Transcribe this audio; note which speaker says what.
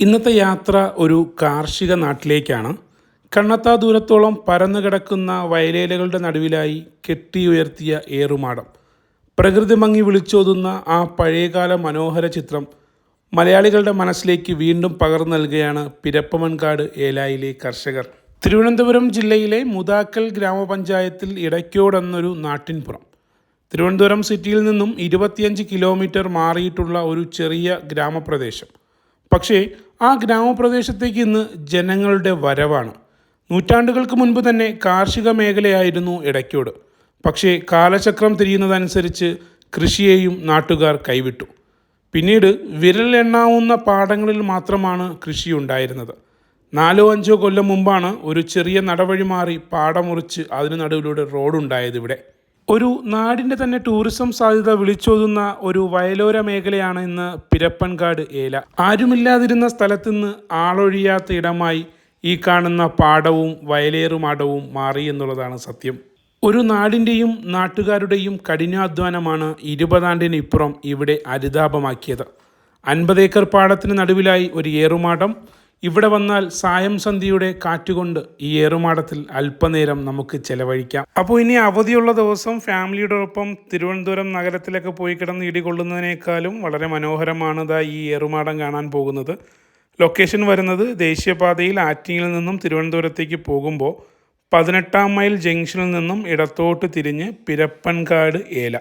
Speaker 1: ഇന്നത്തെ യാത്ര ഒരു കാർഷിക നാട്ടിലേക്കാണ്. കണ്ണത്താ ദൂരത്തോളം പരന്നു കിടക്കുന്ന വയലേലകളുടെ നടുവിലായി കെട്ടിയുയർത്തിയ ഏറുമാടം. പ്രകൃതി ഭംഗി വിളിച്ചോതുന്ന ആ പഴയകാല മനോഹര ചിത്രം മലയാളികളുടെ മനസ്സിലേക്ക് വീണ്ടും പകർന്നു നൽകുകയാണ് പിരപ്പമൺകാട് ഏലായിലെ കർഷകർ. തിരുവനന്തപുരം ജില്ലയിലെ മുതാക്കൽ ഗ്രാമപഞ്ചായത്തിൽ ഇടയ്ക്കോടെന്നൊരു നാട്ടിൻപുറം. തിരുവനന്തപുരം സിറ്റിയിൽ നിന്നും ഇരുപത്തിയഞ്ച് കിലോമീറ്റർ മാറിയിട്ടുള്ള ഒരു ചെറിയ ഗ്രാമപ്രദേശം. പക്ഷേ ആ ഗ്രാമപ്രദേശത്തേക്ക് ഇന്ന് ജനങ്ങളുടെ വരവാണ്. നൂറ്റാണ്ടുകൾക്ക് മുൻപ് തന്നെ കാർഷിക മേഖലയായിരുന്നു ഇടയ്ക്കോട്. പക്ഷേ കാലചക്രം തിരിയുന്നതനുസരിച്ച് കൃഷിയെയും നാട്ടുകാർ കൈവിട്ടു. പിന്നീട് വിരലെണ്ണാവുന്ന പാടങ്ങളിൽ മാത്രമാണ് കൃഷി ഉണ്ടായിരുന്നത്. നാലോ അഞ്ചോ കൊല്ലം മുമ്പാണ് ഒരു ചെറിയ നടവഴി മാറി പാടമുറിച്ച് അതിന് നടുവിലൂടെ റോഡുണ്ടായത് ഇവിടെ. ഒരു നാടിന്റെ തന്നെ ടൂറിസം സാധ്യത വിളിച്ചോതുന്ന ഒരു വയലോര മേഖലയാണ് ഇന്ന് പിരപ്പൻകാട് ഏല. ആരുമില്ലാതിരുന്ന സ്ഥലത്തുനിന്ന് ആളൊഴിയാത്ത ഇടമായി ഈ കാണുന്ന പാടവും വയലേറുമാടവും മാറി എന്നുള്ളതാണ് സത്യം. ഒരു നാടിന്റെയും നാട്ടുകാരുടെയും കഠിനാധ്വാനമാണ് ഇരുപതാണ്ടിന് ഇപ്പുറം ഇവിടെ അരിതാപമാക്കിയത്. അൻപത് ഏക്കർ പാടത്തിന് നടുവിലായി ഒരു ഏറുമാടം ഇവിടെ വന്നാൽ സായം സന്ധ്യയുടെ കാറ്റുകൊണ്ട് ഈ ഏറുമാടത്തിൽ അല്പനേരം നമുക്ക് ചെലവഴിക്കാം. അപ്പോൾ ഇനി അവധിയുള്ള ദിവസം ഫാമിലിയോടൊപ്പം തിരുവനന്തപുരം നഗരത്തിലൊക്കെ പോയി കിടന്ന് ഇടികൊള്ളുന്നതിനേക്കാളും വളരെ മനോഹരമാണ് ഇതാ ഈ ഏറുമാടം കാണാൻ പോകുന്നത്. ലൊക്കേഷൻ വരുന്നത് ദേശീയപാതയിൽ ആറ്റിങ്ങിൽ നിന്നും തിരുവനന്തപുരത്തേക്ക് പോകുമ്പോൾ പതിനെട്ടാം മൈൽ ജംഗ്ഷനിൽ നിന്നും ഇടത്തോട്ട് തിരിഞ്ഞ് പിരപ്പൻകാട് ഏല.